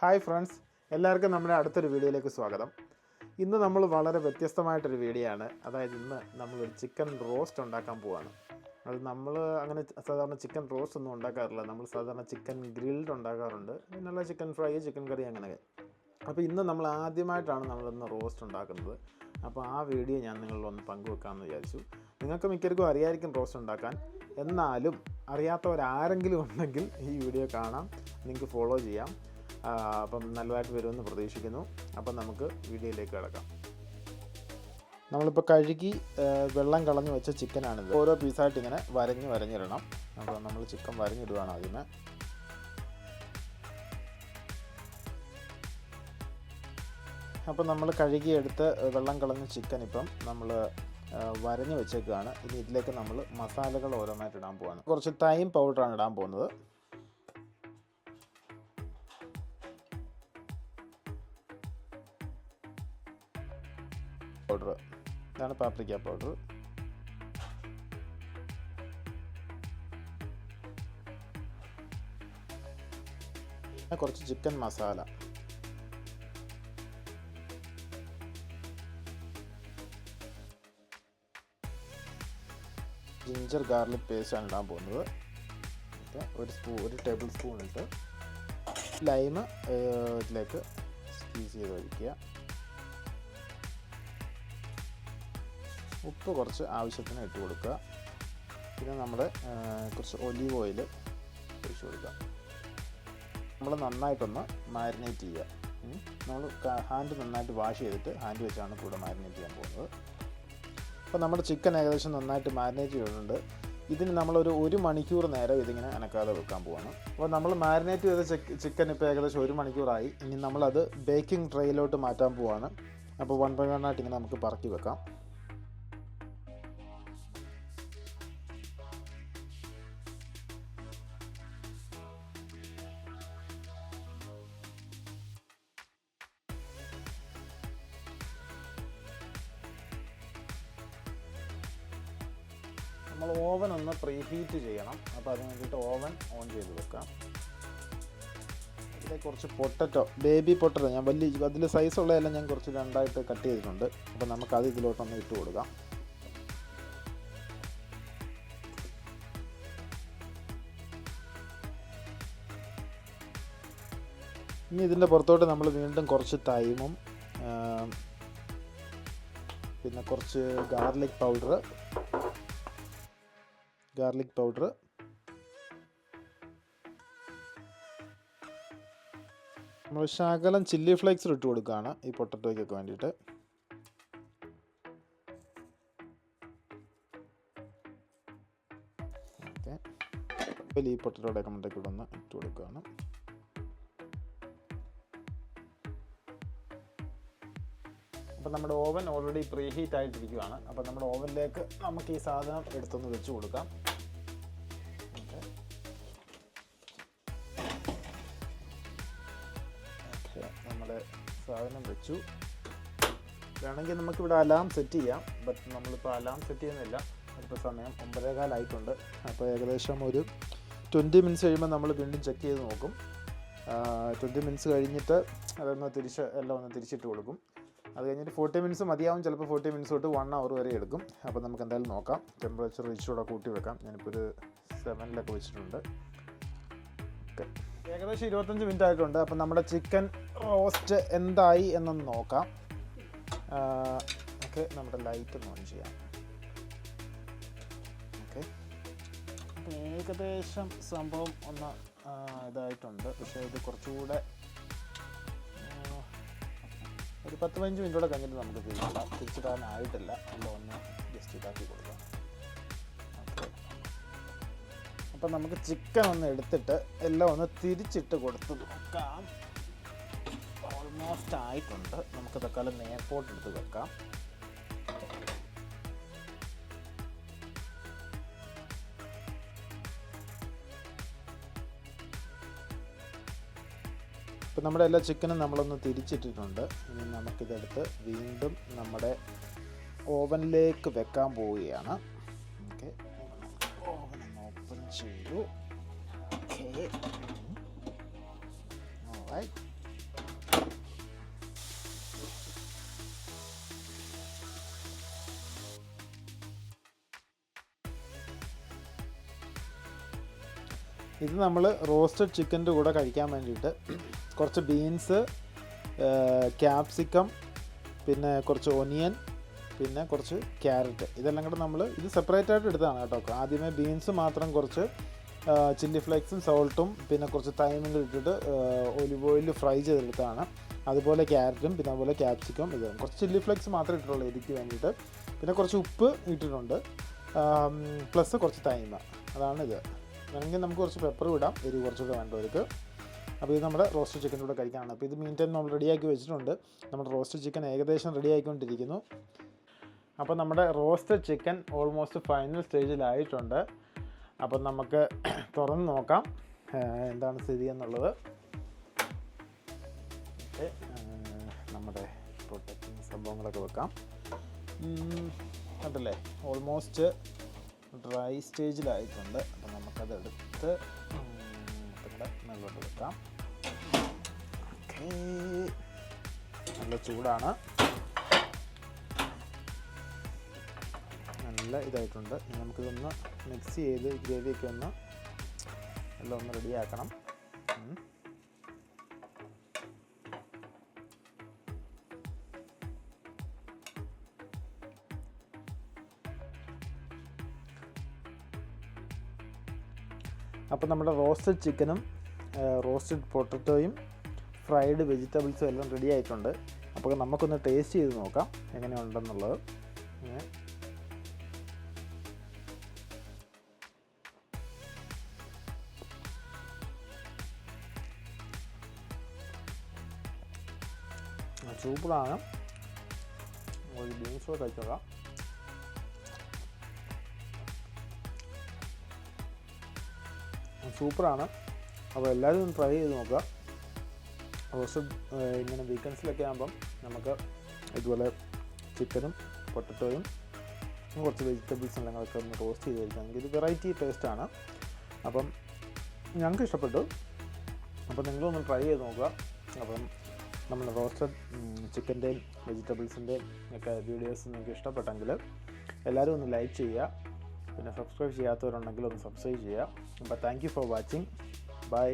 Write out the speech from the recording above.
Hi friends എല്ലാവർക്കും നമ്മുടെ അടുത്തൊരു വീഡിയോയിലേക്ക് സ്വാഗതം. ഇന്ന് നമ്മൾ വളരെ വ്യത്യസ്തമായിട്ടൊരു വീഡിയോ ആണ് അതായത് ഇന്ന് നമ്മളൊരു ചിക്കൻ റോസ്റ്റ് ഉണ്ടാക്കാൻ പോവാണ്. അത് നമ്മൾ അങ്ങനെ സാധാരണ ചിക്കൻ റോസ്റ്റ് ഒന്നും ഉണ്ടാക്കാറില്ല. നമ്മൾ സാധാരണ ചിക്കൻ ഗ്രിൽഡ് ഉണ്ടാക്കാറുണ്ട്. പിന്നുള്ള ചിക്കൻ ഫ്രൈ ചിക്കൻ കറി അങ്ങനെയൊക്കെ അപ്പോൾ ഇന്ന് നമ്മൾ ആദ്യമായിട്ടാണ് നമ്മളിന്ന് റോസ്റ്റ് ഉണ്ടാക്കുന്നത്. അപ്പോൾ ആ വീഡിയോ ഞാൻ നിങ്ങളിലൊന്ന് പങ്കുവെക്കാമെന്ന് വിചാരിച്ചു. നിങ്ങൾക്ക് മിക്കർക്കും അറിയായിരിക്കും റോസ്റ്റ് ഉണ്ടാക്കാൻ. എന്നാലും അറിയാത്തവരാരെങ്കിലും ഉണ്ടെങ്കിൽ ഈ വീഡിയോ കാണാം. നിങ്ങൾക്ക് ഫോളോ ചെയ്യാം. അപ്പം നല്ലതായിട്ട് വരുമെന്ന് പ്രതീക്ഷിക്കുന്നു. അപ്പം നമുക്ക് വീഡിയോയിലേക്ക് കിടക്കാം. നമ്മളിപ്പോൾ കഴുകി വെള്ളം കളഞ്ഞു വെച്ച ചിക്കനാണിത്. ഓരോ പീസായിട്ട് ഇങ്ങനെ വരഞ്ഞ് വരഞ്ഞിടണം. അപ്പോൾ നമ്മൾ ചിക്കൻ വരഞ്ഞിടുകയാണ് ആദ്യമേ. അപ്പം നമ്മൾ കഴുകിയെടുത്ത് വെള്ളം കളഞ്ഞ ചിക്കൻ ഇപ്പം നമ്മൾ വരഞ്ഞ് വെച്ചേക്കുകയാണ് ഇനി ഇതിലേക്ക് നമ്മൾ മസാലകൾ ഓരോന്നായിട്ട് ഇടാൻ പോവാണ്. കുറച്ച് തൈം പൗഡറാണ് ഇടാൻ പോകുന്നത്. പൗഡർ. ഇതാണ് പാപ്രിക്ക പൗഡർ. കുറച്ച് chicken masala ginger garlic paste ആണ് ഇടാൻ പോകുന്നത്. ഒരു സ്പൂ ഒരു ടേബിൾ സ്പൂൺ ഇട്ട് ലൈമ് ഇതിലേക്ക് സ്ക്വീസ് ചെയ്ത് ഒഴിക്കുക. ഉപ്പ് കുറച്ച് ആവശ്യത്തിന് ഇട്ട് കൊടുക്കുക. പിന്നെ നമ്മൾ കുറച്ച് ഒലീവ് ഓയിൽ ഒഴിച്ച് കൊടുക്കുക. നമ്മൾ നന്നായിട്ടൊന്ന് മാരിനേറ്റ് ചെയ്യുക. നമ്മൾ ഹാൻഡ് നന്നായിട്ട് വാഷ് ചെയ്തിട്ട് ഹാൻഡ് വെച്ചാണ് കൂടെ മാരിനേറ്റ് ചെയ്യാൻ പോകുന്നത്. അപ്പോൾ നമ്മുടെ ചിക്കൻ ഏകദേശം നന്നായിട്ട് മാരിനേറ്റ് ചെയ്തിട്ടുണ്ട്. ഇതിന് നമ്മളൊരു ഒരു മണിക്കൂർ നേരം ഇതിങ്ങനെ അനക്കാതെ വെക്കാൻ പോവാണ്. അപ്പോൾ നമ്മൾ മാരിനേറ്റ് ചെയ്ത ചിക്കൻ ഇപ്പോൾ ഏകദേശം ഒരു മണിക്കൂറായി. ഇനി നമ്മളത് ബേക്കിംഗ് ട്രേയിലോട്ട് മാറ്റാൻ പോവാണ്. അപ്പോൾ വൺ ബൈ വൺ ആയിട്ട് ഇങ്ങനെ നമുക്ക് പറക്കി വെക്കാം. നമ്മൾ ഓവൻ ഒന്ന് പ്രീ ഹീറ്റ് ചെയ്യണം. അപ്പോൾ അതിന് വേണ്ടിയിട്ട് ഓവൻ ഓൺ ചെയ്ത് വെക്കാം. ഇവിടെ കുറച്ച് പൊട്ടറ്റോ ബേബി പൊട്ടറ്റോ ഞാൻ വലിയ അതിൽ സൈസുള്ളതെല്ലാം ഞാൻ കുറച്ച് രണ്ടായിട്ട് കട്ട് ചെയ്തിട്ടുണ്ട്. അപ്പോൾ നമുക്കത് ഇതിലോട്ടൊന്ന് ഇട്ട് കൊടുക്കാം. ഇനി ഇതിന്റെ പുറത്തോട്ട് നമ്മൾ വീണ്ടും കുറച്ച് തൈമും പിന്നെ കുറച്ച് ഗാർലിക് പൗഡർ ഗാർലിക് പൗഡർ. നമ്മൾ ശകലം ചില്ലി ഫ്ലേക്സ് ഇട്ട് കൊടുക്കുകയാണ് ഈ പൊട്ടറ്റോയ്ക്കൊക്കെ വേണ്ടിയിട്ട്. ഓക്കെ. ഈ പൊട്ടറ്റോയുടെ ഒക്കെ മണ്ടയ്ക്ക് കൂടെ ഒന്ന് ഇട്ട് കൊടുക്കുകയാണ്. അപ്പോൾ നമ്മുടെ ഓവൻ ഓൾറെഡി പ്രീ ഹീറ്റ് ആയിട്ടിരിക്കുകയാണ് അപ്പോൾ നമ്മുടെ ഓവനിലേക്ക് നമുക്ക് ഈ സാധനം എടുത്തൊന്ന് വെച്ച് കൊടുക്കാം. നമ്മുടെ സാധനം വെച്ചു. വേണമെങ്കിൽ നമുക്കിവിടെ അലാം സെറ്റ് ചെയ്യാം ബട്ട് നമ്മളിപ്പോൾ അലാം സെറ്റ് ചെയ്യുന്നില്ല. ഇപ്പോൾ സമയം ഒമ്പതേകാലായിട്ടുണ്ട്. അപ്പോൾ ഏകദേശം ഒരു ട്വന്റി മിനിറ്റ്സ് കഴിയുമ്പോൾ നമ്മൾ വീണ്ടും ചെക്ക് ചെയ്ത് നോക്കും. ട്വന്റി മിനിറ്റ്സ് കഴിഞ്ഞിട്ട് അതൊന്ന് തിരിച്ച് എല്ലാം ഒന്ന് തിരിച്ചിട്ട് കൊടുക്കും. അത് കഴിഞ്ഞിട്ട് ഫോർട്ടി മിനിറ്റ്സ് മതിയാവും ചിലപ്പോൾ ഫോർട്ടി മിനിറ്റ്സ് തൊട്ട് വൺ അവർ വരെ എടുക്കും. അപ്പോൾ നമുക്ക് എന്തായാലും നോക്കാം. ടെമ്പറേച്ചർ ഇച്ചിരൂടെ കൂട്ടി വെക്കാം. ഞാനിപ്പോൾ ഒരു സെവനിലൊക്കെ വെച്ചിട്ടുണ്ട്. ഓക്കെ ഏകദേശം ഇരുപത്തഞ്ച് മിനിറ്റ് ആയിട്ടുണ്ട്. അപ്പം നമ്മുടെ ചിക്കൻ റോസ്റ്റ് എന്തായി എന്നൊന്ന് നോക്കാം. ഓക്കെ നമ്മുടെ ലൈറ്റ് ഒന്ന് ഓൺ ചെയ്യാം. ഓക്കെ. ഏകദേശം സംഭവം ഒന്ന് ഇതായിട്ടുണ്ട്. പക്ഷേ ഇത് കുറച്ചുകൂടെ ഒരു പത്ത് പതിനഞ്ച് മിനിറ്റോടെ കഴിഞ്ഞിട്ട് നമുക്ക് തിരിച്ചിടാം. തിരിച്ചിടാനായിട്ടില്ല. നമ്മൾ ഒന്ന് ജസ്റ്റ് ഇതാക്കി കൊടുക്കാം. അപ്പം നമുക്ക് ചിക്കൻ ഒന്ന് എടുത്തിട്ട് എല്ലാം ഒന്ന് തിരിച്ചിട്ട് കൊടുത്ത്. നോക്കാം ഓൾമോസ്റ്റ് ആയിട്ടുണ്ട്. നമുക്ക് തക്കാലം നേർപ്പോട്ട് എടുത്ത് വെക്കാം. ഇപ്പം നമ്മുടെ എല്ലാ ചിക്കനും നമ്മളൊന്ന് തിരിച്ചിട്ടിട്ടുണ്ട്. ഇനി നമുക്കിതെടുത്ത് വീണ്ടും നമ്മുടെ ഓവനിലേക്ക് വെക്കാൻ പോവുകയാണ്. Zero. Okay. Alright. ഇത് നമ്മൾ റോസ്റ്റഡ് ചിക്കന്റെ കൂടെ കഴിക്കാൻ വേണ്ടിയിട്ട് കുറച്ച് ബീൻസ് ക്യാപ്സിക്കം പിന്നെ കുറച്ച് ഒനിയൻ പിന്നെ കുറച്ച് ക്യാരറ്റ്. ഇതെല്ലാം കൂടെ നമ്മൾ ഇത് സെപ്പറേറ്റ് ആയിട്ട് എടുത്തതാണ് കേട്ടോ. ആദ്യമേ ബീൻസ് മാത്രം കുറച്ച് ചില്ലി ഫ്ലേക്സും സോൾട്ടും പിന്നെ കുറച്ച് തൈമും ഇട്ടിട്ട് ഒലിവ് ഓയിൽ ഫ്രൈ ചെയ്തെടുത്താണ് അതുപോലെ ക്യാരറ്റും പിന്നെ അതുപോലെ ക്യാപ്സിക്കം ഇത്. കുറച്ച് ചില്ലി ഫ്ലേക്സ് മാത്രമേ ഇട്ടിട്ടുള്ളൂ ഇതിക്ക് വേണ്ടിയിട്ട്. പിന്നെ കുറച്ച് ഉപ്പ് ഇട്ടിട്ടുണ്ട്. പ്ലസ് കുറച്ച് തൈമ അതാണ് ഇത്. വേണമെങ്കിൽ നമുക്ക് കുറച്ച് പെപ്പർ ഇടാം. എരിവ് കുറച്ചുകൂടെ വേണ്ടവർക്ക്. അപ്പോൾ ഇത് നമ്മുടെ റോസ്റ്റ് ചിക്കൻ കൂടെ കഴിക്കാനാണ്. അപ്പോൾ ഇത് മീൻ ടൈം നമ്മൾ റെഡിയാക്കി വെച്ചിട്ടുണ്ട്. നമ്മുടെ റോസ്റ്റ് ചിക്കൻ ഏകദേശം റെഡി ആയിക്കൊണ്ടിരിക്കുന്നു. അപ്പോൾ നമ്മുടെ റോസ്റ്റഡ് ചിക്കൻ ഓൾമോസ്റ്റ് ഫൈനൽ സ്റ്റേജിലായിട്ടുണ്ട്. അപ്പം നമുക്ക് തുറന്ന് നോക്കാം. എന്താണ് സ്ഥിതി എന്നുള്ളത്? നമ്മുടെ പ്രൊട്ടക്റ്റിംഗ് സംഭവങ്ങളൊക്കെ വെക്കാം. കണ്ടല്ലേ? ഓൾമോസ്റ്റ് ഡ്രൈ സ്റ്റേജിലായിട്ടുണ്ട്. അപ്പം നമുക്കത് എടുത്ത് ഇവിടെ മേലോട്ട് വെക്കാം. ഓക്കേ നല്ല ചൂടാണ്. നല്ല ഇതായിട്ടുണ്ട്. ഇനി നമുക്കിതൊന്ന് മിക്സ് ചെയ്ത് ഗ്രേവിയൊക്കെ ഒന്ന് എല്ലാം ഒന്ന് റെഡിയാക്കണം അപ്പോൾ നമ്മുടെ റോസ്റ്റഡ് ചിക്കനും റോസ്റ്റഡ് പൊട്ടറ്റോയും ഫ്രൈഡ് വെജിറ്റബിൾസും എല്ലാം റെഡി ആയിട്ടുണ്ട്. അപ്പോൾ നമുക്കൊന്ന് ടേസ്റ്റ് ചെയ്ത് നോക്കാം എങ്ങനെയുണ്ടെന്നുള്ളത്. സൂപ്പറാണ്. ഒരു ബീൻസ് കൂടെ കഴിച്ചോളാം സൂപ്പറാണ്. അപ്പോൾ എല്ലാവരും ഒന്ന് ട്രൈ ചെയ്ത് നോക്കുക. റോസ്റ്റഡ് ഇങ്ങനെ വീക്കെൻഡ്സിലൊക്കെ ആകുമ്പം നമുക്ക് ഇതുപോലെ ചിക്കനും പൊട്ടറ്റോയും കുറച്ച് വെജിറ്റബിൾസ് എല്ലാം ഒക്കെ ഒന്ന് റോസ്റ്റ് ചെയ്ത് കഴിക്കുകയാണെങ്കിൽ ഇത് വെറൈറ്റി ടേസ്റ്റാണ് അപ്പം ഞങ്ങൾക്ക് ഇഷ്ടപ്പെട്ടു. അപ്പോൾ നിങ്ങളൊന്ന് ട്രൈ ചെയ്ത് നോക്കുക. അപ്പം നമ്മൾ റോസ്റ്റഡ് ചിക്കന്റെയും വെജിറ്റബിൾസിന്റെയും ഒക്കെ വീഡിയോസ് നിങ്ങൾക്ക് ഇഷ്ടപ്പെട്ടെങ്കിൽ എല്ലാവരും ഒന്ന് ലൈക്ക് ചെയ്യുക. പിന്നെ സബ്സ്ക്രൈബ് ചെയ്യാത്തവരുണ്ടെങ്കിൽ ഒന്ന് സബ്സ്ക്രൈബ് ചെയ്യുക. അപ്പോൾ thank you for watching bye